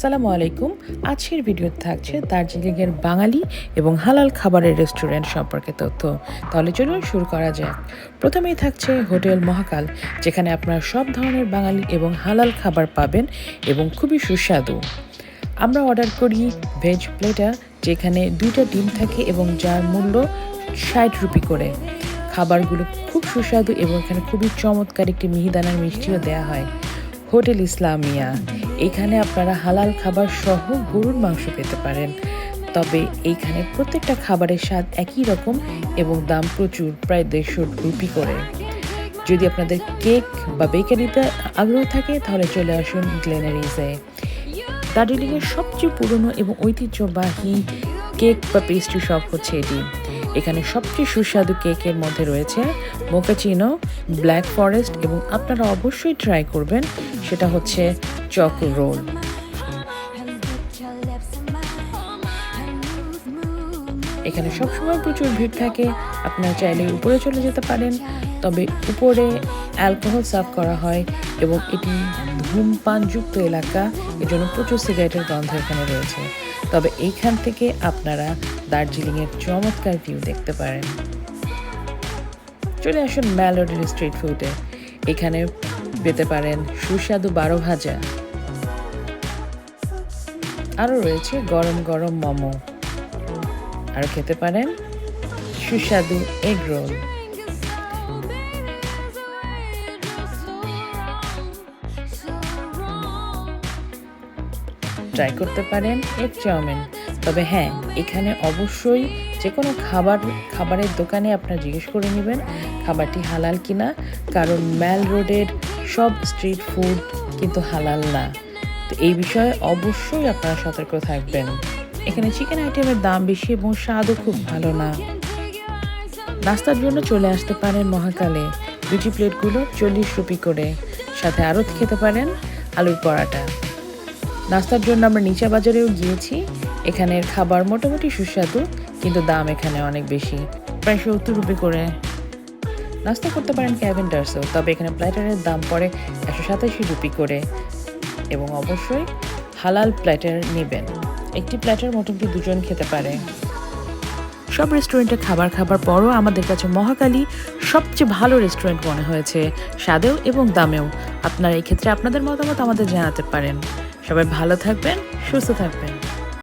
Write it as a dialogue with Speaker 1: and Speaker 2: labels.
Speaker 1: সালামু আলাইকুম। আজকের ভিডিও থাকছে দার্জিলিংয়ের বাঙালি এবং হালাল খাবারের রেস্টুরেন্ট সম্পর্কে তথ্য। তাহলে চলুন শুরু করা যাক। প্রথমেই থাকছে হোটেল মহাকাল, যেখানে আপনারা সব ধরনের বাঙালি এবং হালাল খাবার পাবেন এবং খুবই সুস্বাদু। আমরা অর্ডার করি ভেজ প্লেটার যেখানে দুইটা ডিম থাকে এবং যার মূল্য ষাট রুপি করে। খাবারগুলো খুব সুস্বাদু এবং এখানে খুবই চমৎকার একটি মিহিদানার মিষ্টিও দেওয়া হয়। হোটেল ইসলামিয়া। এখানে আপনারা হালাল খাবার সহ গরুর মাংস পেতে পারেন। তবে এইখানে প্রত্যেকটা খাবারের স্বাদ একই রকম এবং দাম প্রচুর, প্রায় দেড়শো রুপি করে। যদি আপনাদের কেক বা বেকারিতে আগ্রহ থাকে, তাহলে চলে আসুন গ্লেনারিজে। দার্জিলিংয়ের সবচেয়ে পুরনো এবং ঐতিহ্যবাহী কেক বা পেস্ট্রি শপ হচ্ছে এটি। এখানে সবচেয়ে সুস্বাদু কেকের মধ্যে রয়েছে মোকাচিনো ব্ল্যাক ফরেস্ট এবং আপনারা অবশ্যই ট্রাই করবেন। সেটা হচ্ছে চক রোল। এখানে সবসময় প্রচুর ভিড় থাকে, আপনারা চাইলে উপরে চলে যেতে পারেন, তবে উপরে অ্যালকোহল সার্ভ করা হয় এবং এটি ধূমপানযুক্ত এলাকা, এজন্য প্রচুর সিগারেটের গন্ধ এখানে রয়েছে। তবে এইখান থেকে আপনারা দার্জিলিংয়ের চমৎকার ভিউ দেখতে পারেন। চলে আসুন ম্যালোডের স্ট্রিট ফুডে। এখানে পেতে পারেন সুস্বাদু বারো ভাজা। আরও রয়েছে গরম গরম মোমো। আর খেতে পারেন সুস্বাদু এগ রোল। ট্রাই করতে পারেন এগ চাউমিন। তবে হ্যাঁ এখানে অবশ্যই যে কোনো খাবার, খাবারের দোকানে আপনারা জিজ্ঞেস করে নেবেন খাবারটি হালাল কিনা। কারণ ম্যাল রোডের সব স্ট্রিট ফুড কিন্তু হালাল না। তো এই বিষয়ে অবশ্যই আপনারা সতর্ক থাকবেন। এখানে চিকেন আইটেমের দাম বেশি এবং স্বাদও খুব ভালো না। নাস্তার জন্য চলে আসতে পারেন মহাকালে। দুটি প্লেটগুলো চল্লিশ রুপি করে। সাথে আরও খেতে পারেন আলুর পরাটা। নাস্তার জন্য আমরা নিচা বাজারেও গিয়েছি। এখানের খাবার মোটামুটি সুস্বাদু, কিন্তু দাম এখানে অনেক বেশি। প্রায় সত্তর রুপি করে। নাস্তা করতে পারেন ক্যাভেন্ডার্সও, তবে এখানে প্ল্যাটারের দাম পড়ে একশো সাতাশি রুপি করে। এবং অবশ্যই হালাল প্ল্যাটার নেবেন। একটি প্ল্যাটার মোটামুটি দুজন খেতে পারে? সব রেস্টুরেন্টে খাবার খাবার পরও আমাদের কাছে মহাকালী সবচেয়ে ভালো রেস্টুরেন্ট মনে হয়েছে, স্বাদেও এবং দামেও। আপনারা এক্ষেত্রে ক্ষেত্রে আপনাদের মতামত আমাদের জানাতে পারেন। সবাই ভালো থাকবেন, সুস্থ থাকবেন।